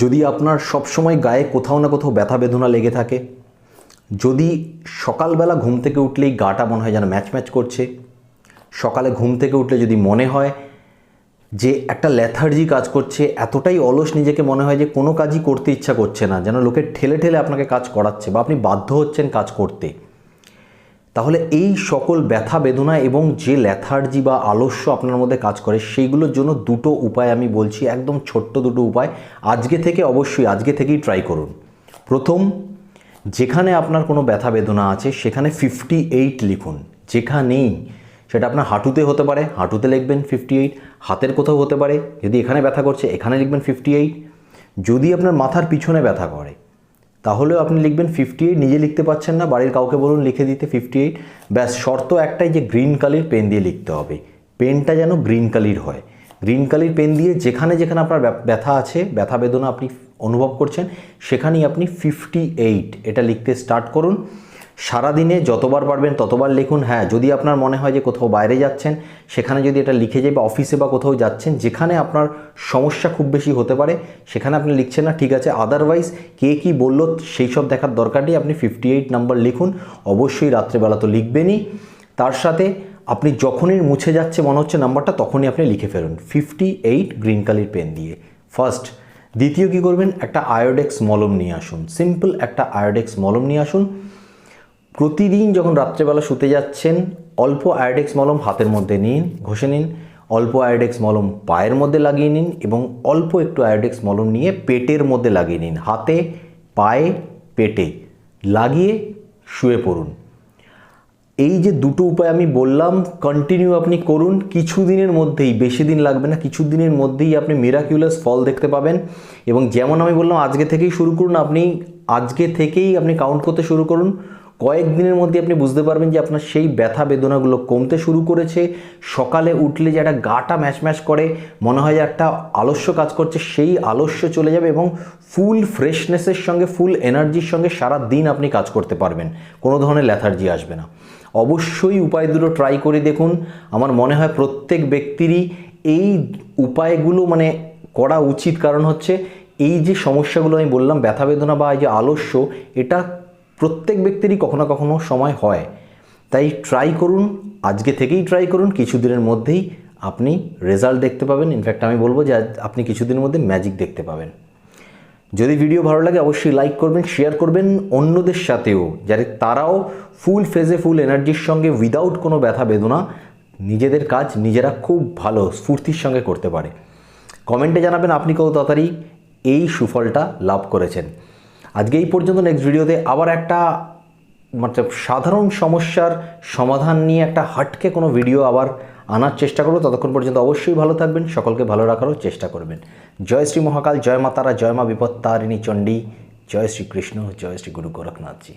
যদি আপনার সবসময় গায়ে কোথাও না কোথাও ব্যথা বেদনা লেগে থাকে, যদি সকালবেলা ঘুম থেকে উঠলেই গাটা মনে হয় যেন ম্যাচ ম্যাচ করছে, সকালে ঘুম থেকে উঠলে যদি মনে হয় যে একটা ল্যাথার্জি কাজ করছে, এতটাই অলস নিজেকে মনে হয় যে কোনো কাজই করতে ইচ্ছা করছে না, যেন লোকে ঠেলে ঠেলে আপনাকে কাজ করাচ্ছে বা আপনি বাধ্য হচ্ছেন কাজ করতে। তাহলে এই সকল ব্যথা বেদনা এবং যে ল্যাথার্জি বা আলস্য আপনার মধ্যে কাজ করে, সেইগুলোর জন্য দুটো উপায় আমি বলছি, একদম ছোট্ট দুটো উপায়। আজকে থেকে অবশ্যই, আজকে থেকেই ট্রাই করুন। প্রথম, যেখানে আপনার কোনো ব্যথা বেদনা আছে, সেখানে ফিফটি এইট লিখুন। যেখানেই, সেটা আপনার হাঁটুতে হতে পারে, হাঁটুতে লিখবেন ফিফটি এইট হাতের কোথাও হতে পারে, যদি এখানে ব্যথা করছে, এখানে লিখবেন ফিফটি এইট যদি আপনার মাথার পিছনে ব্যথা করে তাহলেও আপনি লিখবেন ফিফটি এইট নিজে লিখতে পারছেন না, বাড়ির কাউকে বলুন লিখে দিতে ফিফটি এইট ব্যাস, শর্ত একটাই যে গ্রিন কালির পেন দিয়ে লিখতে হবে। পেনটা যেন গ্রিন কালির হয়। গ্রিন কালির পেন দিয়ে যেখানে যেখানে আপনার ব্যা- ব্যথা আছে, ব্যথা বেদনা আপনি অনুভব করছেন, সেখানেই আপনি ফিফটি এইট এটা লিখতে স্টার্ট করুন। সারাদিনে যতবার পারবেন ততবার লিখুন। হ্যাঁ যদি আপনার মনে হয় যে কোথাও বাইরে যাচ্ছেন, সেখানে যদি এটা লিখে যায় বা অফিসে বা কোথাও যাচ্ছেন, যেখানে আপনার সমস্যা খুব বেশি হতে পারে, সেখানে আপনি লিখছেন না, ঠিক আছে। আদারওয়াইজ কে কী বলল, সেই সব দেখার দরকার নেই। আপনি ফিফটি এইট নাম্বার লিখুন। অবশ্যই রাত্রেবেলা তো লিখবেনই। তার সাথে আপনি যখনই মুছে যাচ্ছে, মনে হচ্ছে নাম্বারটা, তখনই আপনি লিখে ফেলুন। ফিফটি এইট গ্রিন কালির পেন দিয়ে। ফার্স্ট দ্বিতীয় কী করবেন? একটা আয়োডেক্স মলম নিয়ে আসুন। সিম্পল একটা আয়োডেক্স মলম নিয়ে আসুন। প্রতিদিন যখন রাত্রেবেলা শুতে যাচ্ছেন, অল্প আয়োডেক্স মলম হাতের মধ্যে নিন, ঘষে নিন, অল্প আয়োডেক্স মলম পায়ের মধ্যে লাগিয়ে নিন এবং অল্প একটু আয়োডেক্স মলম নিয়ে পেটের মধ্যে লাগিয়ে নিন। হাতে, পায়ে, পেটে লাগিয়ে শুয়ে পড়ুন। এই যে দুটো উপায় আমি বললাম কন্টিনিউ আপনি করুন। কিছু দিনের মধ্যেই, বেশি দিন লাগবে না কিছু দিনের মধ্যেই আপনি মিরাকিউলাস ফল দেখতে পাবেন এবং যেমন আমি বললাম, আজকে থেকেই শুরু করুন। আপনি আজকে থেকেই আপনি কাউন্ট করতে শুরু করুন। কয়েক দিনের মধ্যে আপনি বুঝতে পারবেন যে আপনার সেই ব্যথা বেদনাগুলো কমতে শুরু করেছে। সকালে উঠলে যে একটা গাটা ম্যাচ ম্যাচ করে, মনে হয় যে একটা আলস্য কাজ করছে, সেই আলস্য চলে যাবে এবং ফুল ফ্রেশনেসের সঙ্গে, ফুল এনার্জির সঙ্গে সারা দিন আপনি কাজ করতে পারবেন। কোনো ধরনের ল্যাথার্জি আসবে না। অবশ্যই উপায় দুটো ট্রাই করে দেখুন। আমার মনে হয় প্রত্যেক ব্যক্তিরই এই উপায়গুলো মানে করা উচিত। কারণ হচ্ছে এই যে সমস্যাগুলো আমি বললাম, ব্যথা বেদনা বা এই যে আলস্য, এটা প্রত্যেক ব্যক্তিরই কখনো কখনো সময় হয়। তাই ট্রাই করুন, আজকে থেকেই ট্রাই করুন, কিছুদিনের মধ্যেই আপনি রেজাল্ট দেখতে পাবেন। ইনফ্যাক্ট আমি বলব যে আপনি কিছুদিনের মধ্যে ম্যাজিক দেখতে পাবেন। যদি ভিডিও ভালো লাগে, অবশ্যই লাইক করবেন শেয়ার করবেন অন্যদের সাথেও, যাতে তারাও ফুল ফেজে ফুল এনার্জির সঙ্গে উইদাউট কোনো ব্যথা, বেদনা, নিজেদের কাজ নিজেরা খুব ভালো স্ফূর্তির সঙ্গে করতে পারে। কমেন্টে জানাবেন আপনি কত তাড়াতাড়ি এই সুফলটা লাভ করেছেন। আজকে এই পর্যন্ত নেক্সট ভিডিওতে আবার একটা মানে সাধারণ সমস্যার সমাধান নিয়ে একটা হাটকে কোনো ভিডিও আবার আনার চেষ্টা করব। ততক্ষণ পর্যন্ত অবশ্যই ভালো থাকবেন, সকলকে ভালো রাখারও চেষ্টা করবেন। জয় শ্রী মহাকাল, জয় মাতারা, জয় মা বিপত্তারিণী চণ্ডী, জয় শ্রীকৃষ্ণ জয় শ্রী গুরু গোরখনাথজি।